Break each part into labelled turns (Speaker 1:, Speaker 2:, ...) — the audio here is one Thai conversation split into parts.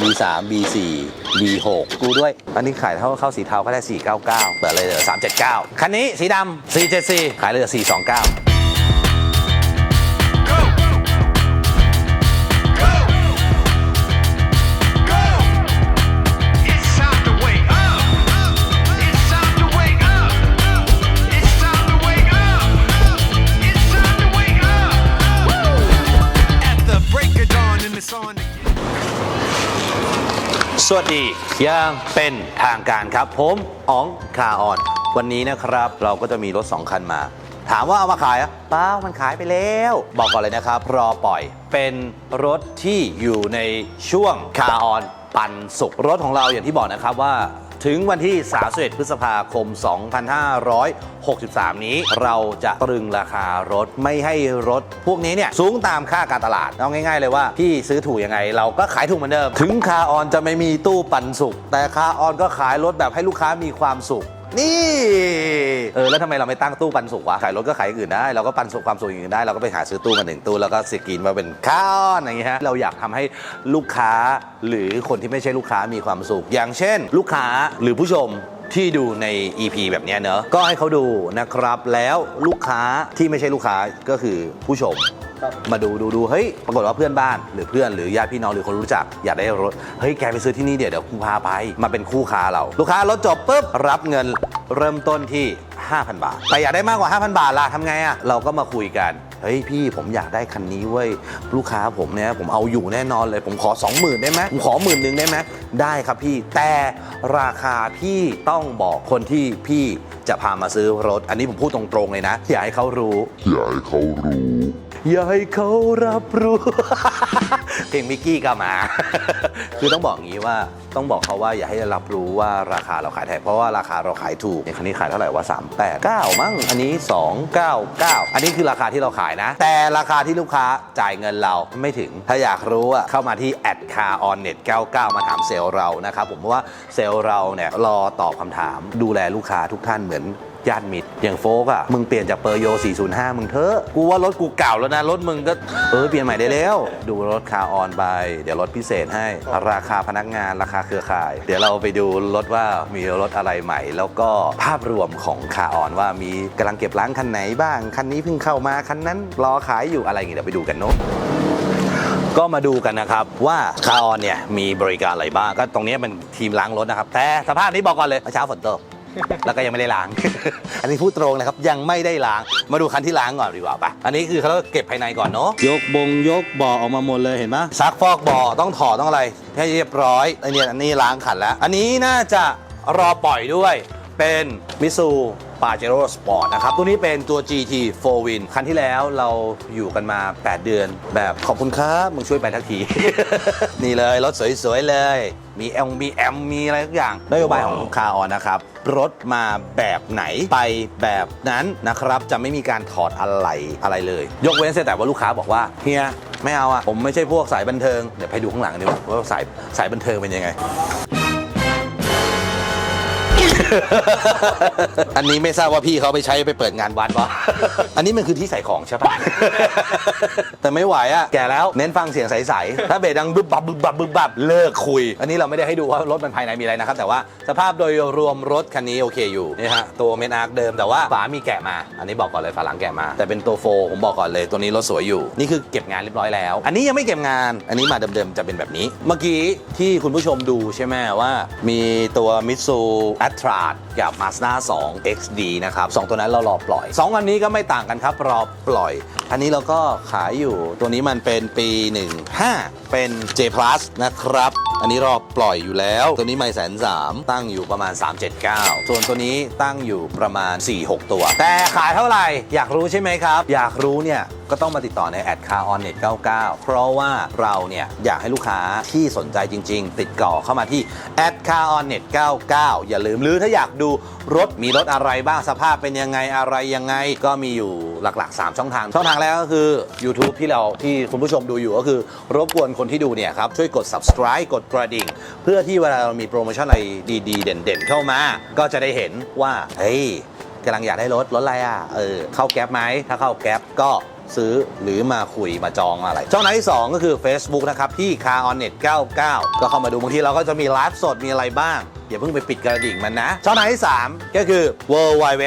Speaker 1: B3 B4 B6 กูด้วย อันนี้ขายเท่าเข้าสีเทาก็ได้ 499เปิดเลยเหลือ379 คันนี้สีดำ474 ขายเลยเหลือ 429 สวัสดีอย่างเป็นทางการครับ ผมอ๋องคาออน วันนี้นะครับ เราก็จะมีรถ 2 คันมา ถามว่าเอามาขายอะเปล่ามันขายไปแล้ว บอกก่อนเลยนะครับ รอปล่อยเป็นรถที่อยู่ในช่วงคาออนปันสุกรถของเราอย่างที่บอกนะครับว่า ถึงวันที่ 31 พฤษภาคม 2563 นี้ เราจะตรึงราคารถไม่ให้รถ พวกนี้เนี่ยสูงตามค่าการตลาด เอาง่ายๆเลยว่า พี่ซื้อถูกยังไง เราก็ขายถูกเหมือนเดิม ถึงคาออนจะไม่มีตู้ปันสุกแต่คาออนก็ขายรถแบบให้ลูกค้ามีความสุข นี่ เออแล้วทำไมเราไม่ตั้งตู้ปันสุกวะขายรถก็ขายอย่างอื่นได้เราก็ปันสุกความสุขอย่างอื่นได้เราก็ไปหาซื้อตู้มาหนึ่งตู้แล้วก็สกรีนมาเป็นข้าวอย่างเงี้ยฮะเราอยากทำให้ลูกค้าหรือคนที่ไม่ใช่ลูกค้ามีความสุข อย่างเช่น ลูกค้าหรือผู้ชม ที่ดูใน EP แบบเนี้ยเนอะก็ให้เขาดูนะครับแล้วลูกค้าที่ไม่ใช่ลูกค้าก็คือผู้ชมมาดูดูดูเฮ้ยปรากฏว่าเพื่อนบ้านหรือเพื่อนหรือญาติพี่น้องหรือคนรู้จักอยากได้รถเฮ้ยแกไปซื้อที่นี่เดี๋ยวเดี๋ยวกูพาไปมาเป็นคู่ค้าเรา ลูกค้ารถจบปุ๊บรับเงินเริ่มต้นที่ 5,000 บาท แต่อยากได้มากกว่า 5,000 บาทล่ะทำไงอะเราก็มาคุยกัน เฮ้ยพี่ผมอยากได้คันนี้เว้ยลูกค้าผมเนี่ยผมเอาอยู่แน่นอนเลยผมขอ 20,000 ได้ไหมผมขอหมื่นหนึ่งได้ไหมได้ครับพี่แต่ราคาพี่ต้องบอกคนที่พี่จะพามาซื้อรถ อันนี้ผมพูดตรงๆเลยนะอย่าให้เขารู้
Speaker 2: อย่าให้เขารู้
Speaker 1: อย่าให้เขารับรู้ เพลงมิกกี้ก็มา คือต้องบอกงี้ว่าต้องบอกเขาว่าอย่าให้รับรู้ว่าราคาเราขายแพงเพราะว่าราคาเราขายถูกเนี่ยคันนี้ขายเท่าไหร่ว่า 3 8 9 มั้งอันนี้ 299 อันนี้คือราคาที่เราขายนะ แต่ราคาที่ลูกค้าจ่ายเงินเราไม่ถึง ถ้าอยากรู้อะเข้ามาที่แอดคาออนเน็ต99 มาถามเซลล์เรานะครับผมเพราะว่าเซลล์เราเนี่ยรอตอบคำถามดูแลลูกค้าทุกท่านเหมือน ญาติมิตรอย่างโฟกอะมึงเปลี่ยนจากเปอร์โย 405 มึงเถอะกูว่ารถกูเก่าแล้วนะ รถมึงก็ เออ เปลี่ยนใหม่ได้แล้ว ดูรถคาออนไป เดี๋ยวรถพิเศษให้ ราคาพนักงานราคาเครือข่าย เดี๋ยวเราไปดูรถว่ามีรถอะไรใหม่ แล้วก็ภาพรวมของคาออนว่ามีกำลังเก็บล้างคันไหนบ้าง คันนี้เพิ่งเข้ามาคันนั้นรอขายอยู่อะไรอย่างเงี้ยเดี๋ยวไปดูกันเนาะก็มาดูกันนะครับว่าคาออนเนี่ยมีบริการอะไรบ้างก็ตรงนี้เป็นทีมล้างรถนะครับ แต่สภาพนี้บอกก่อนเลยเมื่อเช้าฝนตก แล้วก็ยังไม่ได้ล้าง อันนี้พูดตรงนะครับยังไม่ได้ล้าง มาดูคันที่ล้างก่อนดีกว่าปะอันนี้คือเขาเก็บภายในก่อนเนาะ ยกบงยกบ่อออกมาหมดเลยเห็นไหมซักฟอกบ่อต้องถอดต้องอะไรให้เรียบร้อยไอเนี่ยอันนี้ล้างขันแล้ว อันนี้น่าจะรอปล่อยด้วย เป็นมิซูปาเจโร่สปอร์ตนะครับ ตัวนี้เป็นตัว GT 4 Win คันที่แล้วเราอยู่กันมา 8 เดือน แบบขอบคุณครับ มึงช่วยไปทักที นี่เลยรถสวยๆเลย มีแอมมีแอมมีอะไรทุกอย่างนโยบายของคาออนนะครับ รถมาแบบไหนไปแบบนั้นนะครับ จะไม่มีการถอดอะไรอะไรเลย ยกเว้นแต่ว่าลูกค้าบอกว่าเฮียไม่เอาอะผมไม่ใช่พวกสายบันเทิง เดี๋ยวไปดูข้างหลังดีกว่าว่าสายสายบันเทิงเป็นยังไง อันนี้ไม่ทราบว่าพี่เขาไปใช้ไปเปิดงานวัดปะ อันนี้มันคือที่ใส่ของใช่ปะ แต่ไม่ไหวอะแก่แล้วเน้นฟังเสียงใสๆถ้าเบสดังบึบบับบึบบับบึบบับเลิกคุย อันนี้เราไม่ได้ให้ดูว่ารถมันภายในมีอะไรนะครับ แต่ว่าสภาพโดยรวมรถคันนี้โอเคอยู่นี่ฮะตัวเมนอาร์คเดิมแต่ว่าฝามีแกะมา อันนี้บอกก่อนเลยฝาหลังแกะมา แต่เป็นตัวโฟผมบอกก่อนเลยตัวนี้รถสวยอยู่นี่คือเก็บงานเรียบร้อยแล้ว อันนี้ยังไม่เก็บงาน อันนี้มาเดิมๆจะเป็นแบบนี้ เมื่อกี้ที่คุณผู้ชมดูใช่ไหมว่า มีตัวมิตซู a t r a กับ Mazda 2 XD นะครับสองตัวนั้นเรารอปล่อย2อันนี้ก็ไม่ต่างกันครับ รอปล่อย อันนี้เราก็ขายอยู่ตัวนี้มันเป็นปี 15 เป็น J Plus นะครับ อันนี้รอปล่อยอยู่แล้ว ตัวนี้ไม่แสนสามตั้งอยู่ประมาณ 379 ส่วนตัวนี้ตั้งอยู่ประมาณ 4-6 ตัว แต่ขายเท่าไหร่ อยากรู้ใช่ไหมครับ อยากรู้เนี่ยก็ต้องมาติดต่อในแอดคาออนเน็ต99 เพราะว่าเราเนี่ยอยากให้ลูกค้าที่สนใจจริง ๆ ติดต่อเข้ามาที่แอดคาออนเน็ต99 อย่าลืมหรือถ้าอยากดูรถมีรถอะไรบ้างสภาพเป็นยังไงอะไรยังไง ก็มีอยู่หลัก ๆ 3 ช่องทาง ช่องทางแรกก็คือ YouTube ที่เราที่คุณผู้ชมดูอยู่ก็คือ รบกวนคนที่ดูเนี่ยครับช่วยกด subscribe กดกระดิ่ง เพื่อที่เวลาเรามีโปรโมชั่นอะไรดีๆ เด่นๆ เข้ามา ก็จะได้เห็นว่า เฮ้ยกำลังอยากได้รถ รถอะไรอะ เออ เข้าแก๊ปไหม ถ้าเข้าแก๊ปก็ซื้อหรือมาคุยมาจองอะไร ช่องทางที่ 2 ก็คือ Facebook นะครับที่ Car on Net 99 ก็เข้ามาดูบางทีเราก็จะมีไลฟ์สดมีอะไรบ้าง อย่าเพิ่งไปปิดกระดิ่งมันนะ ช่องทางที่ 3 ก็คือ w w w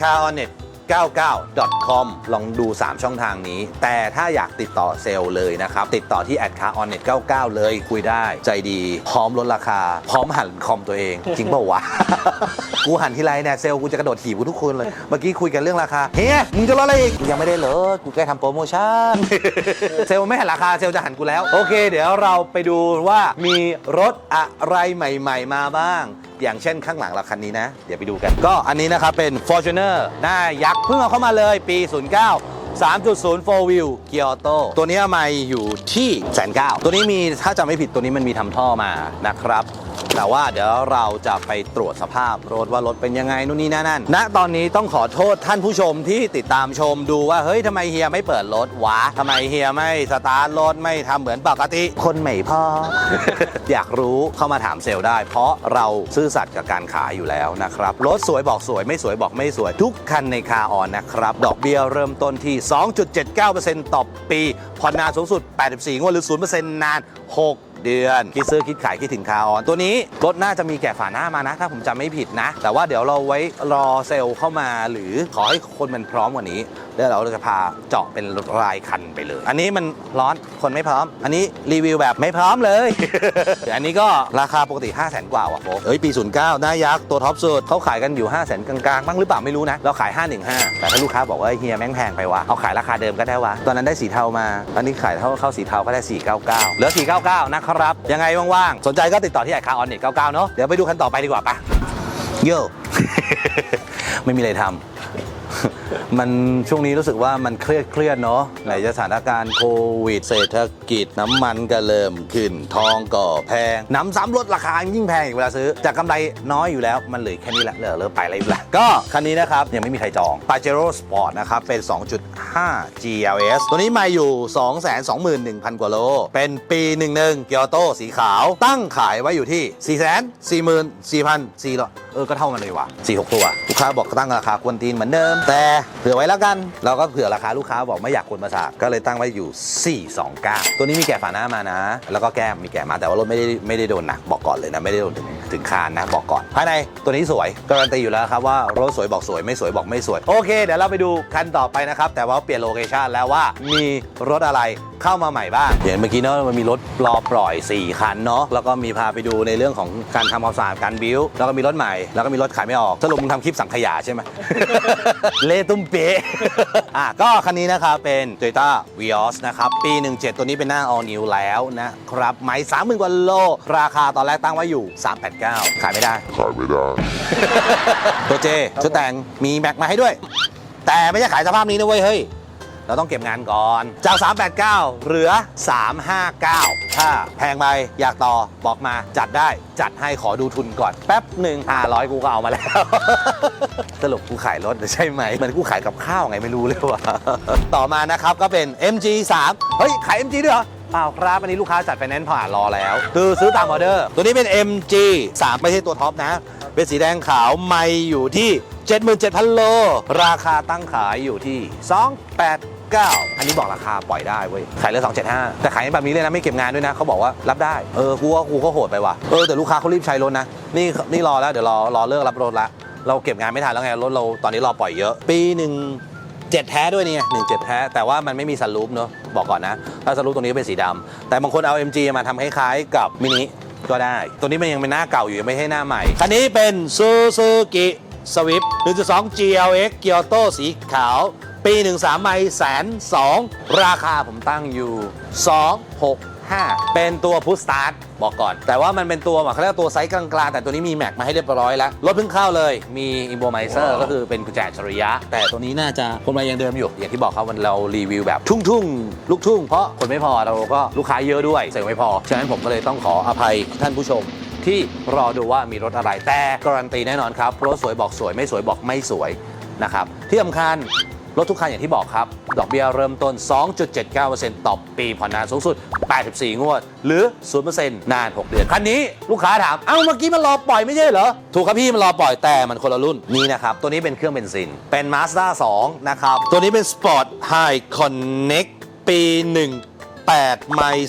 Speaker 1: c a r o n n e t 99.com ลองดู 3 ช่องทางนี้ แต่ถ้าอยากติดต่อเซลล์เลยนะครับ ติดต่อที่ a d c a r o n n e t 99 เลยคุยได้ใจดี พร้อมลดราคา พร้อมหันคอมตัวเอง จริงเปล่าวะ กูหันทีไรเนี่ยเซลล์กูจะกระโดดถีบกูทุกคนเลย เมื่อกี้คุยกันเรื่องราคาเฮียมึงจะลดอะไรอีกยังไม่ได้ลดกูแค่ทำโปรโมชั่น เซลล์ไม่หันราคาเซลล์จะหันกูแล้ว โอเค เดี๋ยวเราไปดูว่ามีรถอะไรใหม่ ๆ มาบ้าง อย่างเช่นข้างหลังเราคันนี้นะ เดี๋ยวไปดูกัน ก็อันนี้นะครับเป็น Fortuner หน้ายักษ์เพิ่งเอาเข้ามาเลยปี 09 3.0 4 wheel เกียร์ออโต้ตัวนี้ไม่อยู่ที่แสนเก้าตัวนี้มีถ้าจำไม่ผิดตัวนี้มันมีทำท่อมานะครับ แต่ว่าเดี๋ยวเราจะไปตรวจสภาพรถว่ารถเป็นยังไงนู่นนี่นั่นนั่นณตอนนี้ต้องขอโทษท่านผู้ชมที่ติดตามชมดูว่าเฮ้ยทำไมเฮียไม่เปิดรถวะทำไมเฮียไม่สตาร์ทรถไม่ทำเหมือนปกติ คนไม่พอ อยากรู้เข้ามาถามเซลล์ได้ เพราะเราซื่อสัตย์กับการขายอยู่แล้วนะครับรถสวยบอกสวยไม่สวยบอกไม่สวย ทุกคันในคาออนนะครับ ดอกเบี้ยเริ่มต้นที่ 2.79%ต่อปีผ่อนนานสูงสุด 84 งวดหรือ 0%นาน 6 เดือน คิดซื้อคิดขายคิดถึงคาออน ตัวนี้รถน่าจะมีแก่ฝาหน้ามานะ ถ้าผมจำไม่ผิดนะ แต่ว่าเดี๋ยวเราไว้รอเซลล์เข้ามาหรือขอให้คนมันพร้อมกว่านี้แล้วเราจะพาเจาะเป็นรายคันไปเลย อันนี้มันร้อนคนไม่พร้อม อันนี้รีวิวแบบไม่พร้อมเลยเดี๋ยวอันนี้ก็ราคาปกติ 5 0 0 0 0 0กว่าว่ะโฟเอ้ยปี 09หน้ายักษ์ตัวท็อปสุดเขาขายกันอยู่ 5 0 0 0 0 0กลางๆบ้างหรือเปล่าไม่รู้นะ เราขาย 515 แต่ถ้าลูกค้าบอกว่าเฮียแม่งแพงไปวะเอาขายราคาเดิมก็ได้วะตอนนั้นได้สีเทามาตอนนี้ขายเท่าเข้าสีเทาก็ได้ 499เหลือ499นะครับยังไงว่างๆสนใจก็ติดต่อที่ไอคาออนเน็ต99เนาะเดี๋ยวไปดูคันต่อไปดีกว่าปะโยไม่มีอะไรทำ มันช่วงนี้รู้สึกว่ามันเครียดเครียดๆเนาะไหนจะสถานการณ์โควิด เศรษฐกิจน้ำมันก็เริ่มขึ้น ทองก็แพง น้ำซ้ำลดราคายิ่งแพงอีกเวลาซื้อ จากกำไรน้อยอยู่แล้วมันเหลือแค่นี้แหละเหลือเริ่มไปอะไรอีกล้วก็คันนี้นะครับยังไม่มีใครจอง Pajero Sport นะครับ เป็น 2.5 GLS ตัวนี้มาอยู่ 221,000 กว่าโล เป็นปี 11เกียรโตสีขาว ตั้งขายไว้อยู่ที่ 444,400เออก็เท่ากันเลยว่ะ46 ตัวลูกค้าบอกตั้งราคากวนตีนเหมือนเดิมแต่เผื่อไว้แล้วกัน เราก็เผื่อราคาลูกค้าบอกไม่อยากคนประสาทก็เลยตั้งไว้อยู่ 429 ตัวนี้มีแกะฝาหน้ามานะ แล้วก็แก้มมีแกะมาแต่ว่ารถไม่ได้ไม่ได้โดนหนักบอกก่อนเลยนะไม่ได้โดนถึงถึงคานนะบอกก่อนภายในตัวนี้สวยการันตีอยู่แล้วครับว่ารถสวยบอกสวยไม่สวยบอกไม่สวยโอเคเดี๋ยวเราไปดูคันต่อไปนะครับแต่ว่าเปลี่ยนโลเคชันแล้วว่ามีรถอะไร เข้ามาใหม่บ้างอย่างเมื่อกี้เนาะมันมีรถรอปล่อย 4 คันเนาะแล้วก็มีพาไปดูในเรื่องของการทำความสะอาดการบิวแล้วก็มีรถใหม่ แล้วก็มีรถขายไม่ออกสรุปมึงทำคลิปสังขยาใช่ไหม เละตุ้มเป๊ะ อะก็คันนี้นะครับเป็น Toyota Vios นะครับ ปี 17 ตัวนี้เป็นหน้า all new แล้วนะครับไม่สามหมื่นกว่าโล ราคาตอนแรกตั้งไว้อยู่ 389 ขายไม่ได้
Speaker 2: ขายไม่ได้
Speaker 1: ตัวเจชุดแต่งมีแม็กมาให้ด้วย แต่ไม่ใช่ขายสภาพนี้นะเว้ยเฮ้ย เราต้องเก็บงานก่อน จาก 389 เหลือ 359 ถ้าแพงไปอยากต่อบอกมาจัดได้จัดให้ขอดูทุนก่อน แป๊บหนึ่ง500 กูก็เอามาแล้ว สรุปกูขายรถใช่ไหมมือนกูขายกับข้าวไงไม่รู้เลยว่ะต่อมานะครับก็เป็น MG3 เฮ้ย ขาย MG ด้วยเหรอเปล่าครับ อันนี้ลูกค้าจัดไฟแนนซ์ผ่านรอแล้ว คือซื้อตามออเดอร์ ตัวนี้เป็น MG 3 ไม่ใช่ตัวท็อปนะ เป็นสีแดงขาวไม่อยู่ที่ 77,000 โล ราคาตั้งขายอยู่ที่ 289อันนี้บอกราคาปล่อยได้เว้ยขายเหลือ275 แต่ขายแบบนี้เลยนะไม่เก็บงานด้วยนะเขาบอกว่ารับได้เออกูว่ากูก็โหดไปว่ะเออแต่ลูกค้าเขารีบใช้รถนะนี่นี่รอแล้วเดี๋ยวรอรอเลิกรับรถละเราเก็บงานไม่ทันแล้วไงรถเราตอนนี้รอปล่อยเยอะ ปีหนึ่งเจ็ดแท้ด้วยเนี่ยหนึ่งเจ็ดแท้ แต่ว่ามันไม่มีสลูปเนอะบอกก่อนนะถ้าสลูปตรงนี้เป็นสีดำแต่บางคนเอา MG มาทำคล้ายๆกับมินิก็ได้ ตัวนี้มันยังเป็นหน้าเก่าอยู่ยังไม่ใช่หน้าใหม่ คันนี้เป็นซูซูกิสวิฟ1.2 GLX เกียวโตสีขาว ปี13ไม่แสนสองราคาผมตั้งอยู่ 265 เป็นตัวพุ s สตาร์ทบอกก่อน แต่ว่ามันเป็นตัวแบบเขาเรียกว่าตัวไซส์กลางๆ แต่ตัวนี้มีแม็กมาให้เรียบร้อยแล้ว รถเพิ่งเข้าเลยมีอิ b โบไมเซอร์ก็คือเป็นกุญแจอัจฉริยะ แต่ตัวนี้น่าจะคนมายังเดิมอยู่ อย่างที่บอกครับวันเรารีวิวแบบทุ่งทุ่งๆ ลูกทุ่ง เพราะคนไม่พอเราก็ลูกค้าเยอะด้วยเสริมไม่พอ ฉะนั้นผมก็เลยต้องขออภัยท่านผู้ชมที่รอดูว่ามีรถอะไรแต่การันตีแน่นอนครับรถสวยบอกสวยไม่สวยบอกไม่สวยนะครับที่สำคัญ รถทุกคันอย่างที่บอกครับ ดอกเบี้ยเริ่มต้น 2.79%ต่อปีผ่อนนานสูงสุด 84 งวด หรือ 0%นาน 6 เดือน คันนี้ลูกค้าถาม เอ้าเมื่อกี้มันรอปล่อยไม่ใช่เหรอ ถูกครับพี่มันรอปล่อยแต่มันคนละรุ่น นี่นะครับ ตัวนี้เป็นเครื่องเบนซิน เป็น Mazda 2 นะครับ ตัวนี้เป็น Sport High Connect ปี 1 8 ไมล์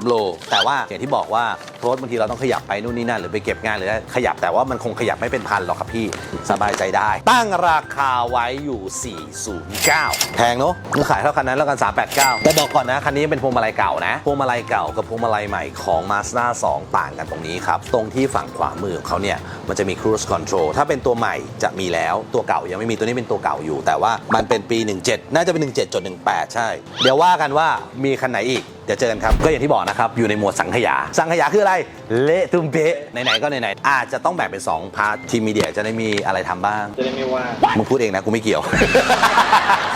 Speaker 1: 29,093 โล แต่ว่าอย่างที่บอกว่ารถบางทีเราต้องขยับไปนู่นนี่นั่นหรือไปเก็บงานหรือขยับแต่ว่ามันคงขยับไม่เป็นพันหรอกครับพี่ สบายใจได้ ตั้งราคาไว้อยู่ 409 แพงเนอะมันขายเท่าคันนั้นแล้วกัน 389 แต่บอกก่อนนะ คันนี้เป็นพวงมาลัยเก่านะ พวงมาลัยเก่ากับพวงมาลัยใหม่ของ Mazda 2 ต่างกันตรงนี้ครับ ตรงที่ฝั่งขวามือของเขาเนี่ย มันจะมี cruise control ถ้าเป็นตัวใหม่จะมีแล้วตัวเก่ายังไม่มีตัวนี้เป็นตัวเก่าอยู่ แต่ว่ามันเป็นปี 17 น่าจะเป็น 17.18 ใช่ เดี๋ยวว่ากันว่ามีคันไหนอีก เดี๋ยวเจอกันครับ ก็อย่างที่บอกนะครับ อยู่ในหมวดสังขยา สังขยาคืออะไร เละตุ้มเป๊ะไหนๆก็ไหนๆอาจจะต้องแบ่งเป็น2พาร์ททีมมีเดียจะได้มีอะไรทำบ้าง
Speaker 2: จะได้ไม่ว่า
Speaker 1: มึงพูดเองนะกูไม่เกี่ยว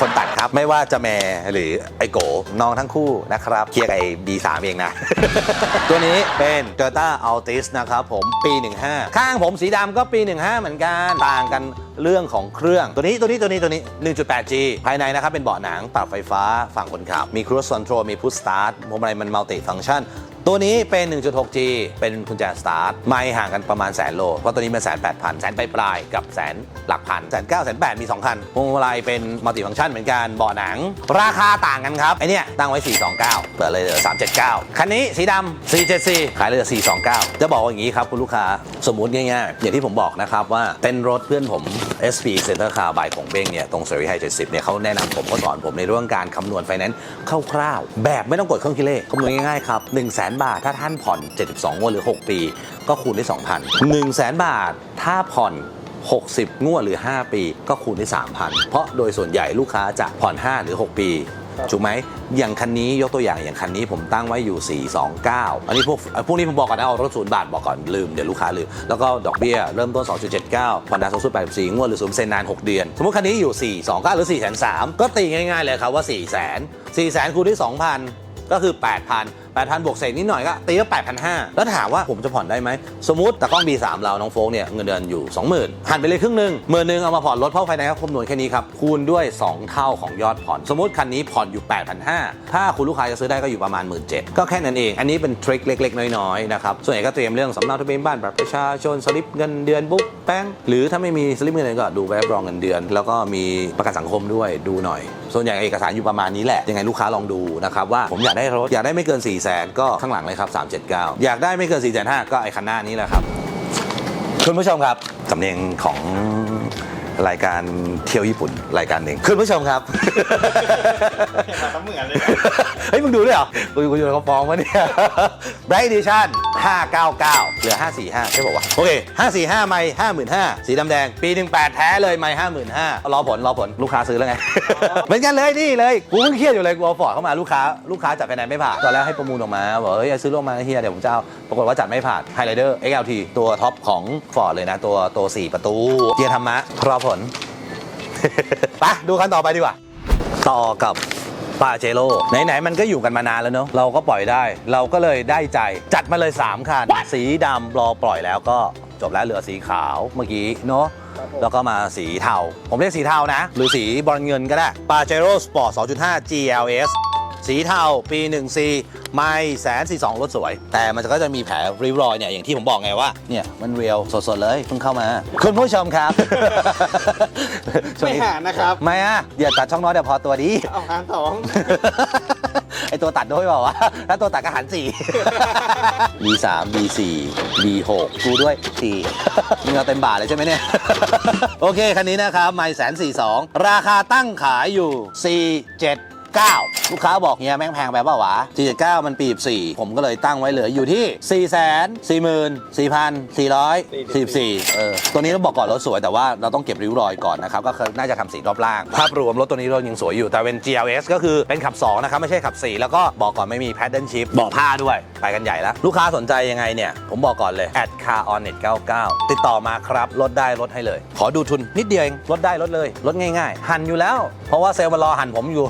Speaker 1: คนตัดครับไม่ว่าจะแม่หรือไอโกน้องทั้งคู่นะครับเคลียร์กับไอ้ B3 เองนะ ตัวนี้เป็น Toyota Altis นะครับผมปี 15 ข้างผมสีดำก็ปี 15 เหมือนกัน ต่างกันเรื่องของเครื่องตัวนี้ตัวนี้ตัวนี้ตัวนี้ 1.8G ภายในนะครับเป็นเบาะหนังปรับไฟฟ้าฝั่งคนขับ มี Cruise Control มี Push Start พวงมาลัยมัน Multi Function ตัวนี้เป็น 1.6G เป็นกุญแจสตาร์ทไม่ห่างกันประมาณแสนโล เพราะตัวนี้มันแสนแปดพันแสนปลายๆกับแสนหลักพันแสนเก้าแสนแปดมี 2 คันพวงมาลัยเป็นมัลติฟังก์ชันเหมือนกันเบาะหนัง ราคาต่างกันครับ ไอเนี้ยตั้งไว้ 429 เปิดเลยเหลือ 379 คันนี้สีดำ474 ขายเลยเหลือ 429 จะบอกวอย่างนี้ครับ คุณลูกค้าสมมุติง่ายๆ อย่างที่ผมบอกนะครับว่าเป็นรถเพื่อนผม SP Center Car by ของเบ้งเนี่ยตรงเซรีไฮ70เนี่ยเขาแนะนำผมเขาสอนผมในเรื่องการคำนวณไฟแนนซ์คร่าวๆแบบไม่ต้องกดเครื่องคิดเลขคำนวณง่ายๆครับ1 0 0 0 0 0บาท ถ้าท่านผ่อน 72 งวดหรือ 6 ปี ก็คูณได้2,000 1 0 0 0 0 0บาท ถ้าผ่อน 60 งวดหรือ 5 ปี ก็คูณได้3,000 เพราะโดยส่วนใหญ่ลูกค้าจะผ่อน 5 หรือ 6 ปีถูกไหมอย่างคันนี้ยกตัวอย่างอย่างคันนี้ผมตั้งไว้อยู่ 429 อันนี้พวกพวกนี้ผมบอกก่อนนะเอารถศูนย์บาทบอกก่อนลืมเดี๋ยวลูกค้าลืม แล้วก็ดอกเบี้ยเริ่มต้น 2.79ผ่อนดาวสูงสุด84 งวดหรือ0%นนาน 6 เดือน สมมติคันนี้อยู่ 429 หรือ403ก็ตีง่ายๆเลยครับว่า 4 0 0 0 0 0 4 0 0 0 0คูณด้วย2,000 ก็คือ 8,000 8,000 บวกเศษนิดหน่อยก็ตีก็8,500 แล้วถามว่าผมจะผ่อนได้ไหม สมมติตากล้อง B3 เราน้องโฟกเนี่ยเงินเดือนอยู่ 20,000หันไปเลยครึ่งหนึ่งหมื่นหนึ่งเอามาผ่อนรถเพราะไฟแนนซ์ก็คำนวณแค่นี้ครับ คูณด้วย 2 เท่าของยอดผ่อน สมมติคันนี้ผ่อนอยู่ 8,500 ถ้าคุณลูกค้าจะซื้อได้ก็อยู่ประมาณ 17,000 ก็แค่นั้นเอง อันนี้เป็นทริคเล็ก ๆ น้อยๆนะครับ ส่วนใหญ่ก็เตรียมเรื่องสำเนาทะเบียนบ้านบัตรประชาชนสลิปเงินเดือนบุ๊กแป้งหรือถ้าไม่มีสลิปเงินเดือนก็ดูใบรับรองเงินเดือน แล้วก็มีประกันสังคมด้วยดูหน่อย ส่วนใหญ่เอกสารอยู่ประมาณนี้แหละยังไงลูกค้าลองดูนะครับว่าผมอยากได้รถอยากได้ไม่เกิน 4 0 0 0 0 0ก็ข้างหลังเลยครับ 379 อยากได้ไม่เกิน4 5 0 0 0ก็ไอ้คันหน้านี้แหละครับคุณผู้ชมครับสำเนียงของรายการเที่ยวญี่ปุ่นรายการหนึ่งคุณผู้ชมครับ
Speaker 2: มาเหมือนเลย
Speaker 1: เฮ้ยมึงดูด้วยเหรอกูกูอยู่ในเขาฟ้องวะเนี่ย Bright Edition 599 เหลือ 545 ใช่ป่าวะโอเค 545 ไม่ 55,000 สีดำแดง ปี 18 แท้เลยไม่ 55,000 รอผล รอผล ลูกค้าซื้อแล้วไง เหมือนกันเลยนี่เลย กูเพิ่งเครียดอยู่เลยกูเอาฟอร์ดเข้ามาลูกค้า ลูกค้าจัดไฟแนนซ์ไม่ผ่าน ตอนแรกให้ประมูลออกมาบอกเฮ้ยซื้อลงมาเฮียเดี๋ยวผมจะเอาปรากฏว่าจัดไม่ผ่าน Highlander XLT ตัวท็อปของฟอร์ดเลยนะ ตัวตัว 4 ประตูเกียร์ธรรมะรอผล ไปดูคันต่อไปดีกว่า ต่อกับ ปาเจโร่ไหนๆมันก็อยู่กันมานานแล้วเนอะเราก็ปล่อยได้ เราก็เลยได้ใจจัดมาเลย 3คันสีดำรอปล่อยแล้วก็จบแล้วเหลือสีขาวเมื่อกี้เนอะแล้วก็มาสีเทา ผมเรียกสีเทานะ หรือสีบอลเงินก็ได้ปาเจโร่สปอร์ต2.5 GLS สีเทาปี 1 C ไม่แสนสี่สองรถสวย แต่มันก็จะมีแผลริ้วรอยเนี่ยอย่างที่ผมบอกไงว่าเนี่ยมันเรียวสดๆเลยเพิ่งเข้ามา คุณผู้ชมครับช่วง
Speaker 2: ไม่
Speaker 1: นี้
Speaker 2: หานะครับ
Speaker 1: ไม่อะอย่าตัดช่องน้อยเดี๋ยวพอตัวดี
Speaker 2: เอาหารสอง
Speaker 1: ไอตัวตัดด้วยเปล่าวะถ้าตัวตัดก็หันสี่ B3 B4 B6 กูด้วยสี่มึงเอาเต็มบาทเลยใช่ไหมเนี่ย โอเค คันนี้นะครับไม่แสนสี่สองราคาตั้งขายอยู่ 4 7 9 ลูกค้าบอกเฮียแม่งแพงไปเปล่าวะ 479 มันปีบ4ผมก็เลยตั้งไว้เหลืออยู่ที่ 4 4 4 4 4 4เออ ตัวนี้ต้องบอกก่อนรถสวยแต่ว่าเราต้องเก็บริ้วรอยก่อนนะครับ ก็คือน่าจะทำสีรอบล่าง ภาพรวมรถตัวนี้รถยังสวยอยู่แต่เป็น GLS ก็คือเป็นขับ 2 นะครับ ไม่ใช่ขับ 4 แล้วก็บอกก่อนไม่มี paddle shift บอกผ้าด้วย ไปกันใหญ่แล้ว ลูกค้าสนใจยังไงเนี่ย ผมบอกก่อนเลย at car on net 99 ติดต่อมาครับลดได้ลดให้เลย ขอดูทุนนิดเดียวเองลดได้ลดเลยลดง่าย ๆ หันอยู่แล้ว เพราะว่าเซลล์มารอหันผมอยู่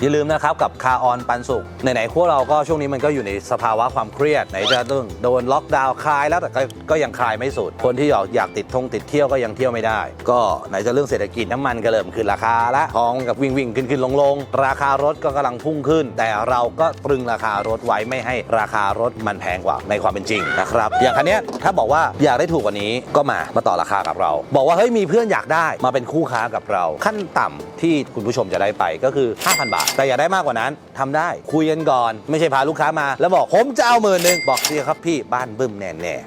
Speaker 1: อย่าลืมนะครับกับคาออนปันสุขไหนๆพวกเราก็ช่วงนี้มันก็อยู่ในสภาวะความเครียดไหนจะต้องโดนล็อกดาวน์คลายแล้วแต่ก็ก็ยังคลายไม่สุด คนที่อยากอยากติดทงติดเที่ยวก็ยังเที่ยวไม่ได้ ก็ไหนจะเรื่องเศรษฐกิจน้ำมันก็เริ่มขึ้นราคาละทองกับวิ่งวิ่งขึ้นขึ้นลงลงราคารถก็กำลังพุ่งขึ้น แต่เราก็ตรึงราคารถไว้ไม่ให้ราคารถมันแพงกว่าในความเป็นจริงนะครับอย่างคันนี้ถ้าบอกว่าอยากได้ถูกกว่านี้ก็มามาต่อราคากับเรา บอกว่าเฮ้ยมีเพื่อนอยากได้มาเป็นคู่ค้ากับเรา ขั้นต่ำที่คุณผู้ชมจะได้ไปก็คือ5,000 บาท แต่อย่าได้มากกว่านั้นทำได้คุยกันก่อน ไม่ใช่พาลูกค้ามา แล้วบอกผมจะเอาหมื่นหนึ่งบอกสิครับพี่บ้านบึ้มแน่แน่ๆ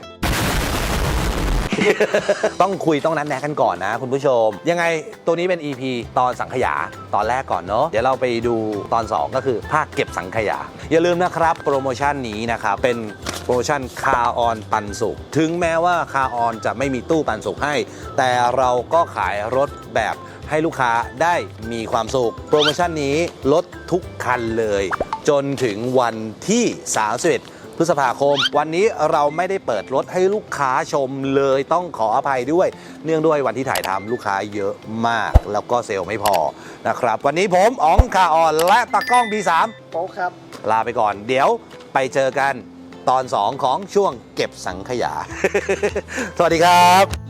Speaker 1: ต้องคุยต้องนัดแนะกันก่อนนะคุณผู้ชม ยังไงตัวนี้เป็น EP ตอนสังขยาตอนแรกก่อนเนาะเดี๋ยวเราไปดูตอน 2 ก็คือภาคเก็บสังขยา อย่าลืมนะครับ โปรโมชั่นนี้นะครับ เป็นโปรโมชั่นคาออนปันสุขถึงแม้ว่าคาออนจะไม่มีตู้ปันสุขให้ แต่เราก็ขายรถแบบ ให้ลูกค้าได้มีความสุข โปรโมชั่นนี้ลดทุกคันเลย จนถึงวันที่ 31พฤษภาคม วันนี้เราไม่ได้เปิดรถให้ลูกค้าชมเลยต้องขออภัยด้วย เนื่องด้วยวันที่ถ่ายทำลูกค้าเยอะมาก แล้วก็เซลล์ไม่พอนะครับ วันนี้ผมอ๋องคาออนและตากล้อง B3
Speaker 2: โป๊กครับ
Speaker 1: ลาไปก่อน เดี๋ยวไปเจอกันตอน 2 ของช่วงเก็บสังขยา สวัสดีครับ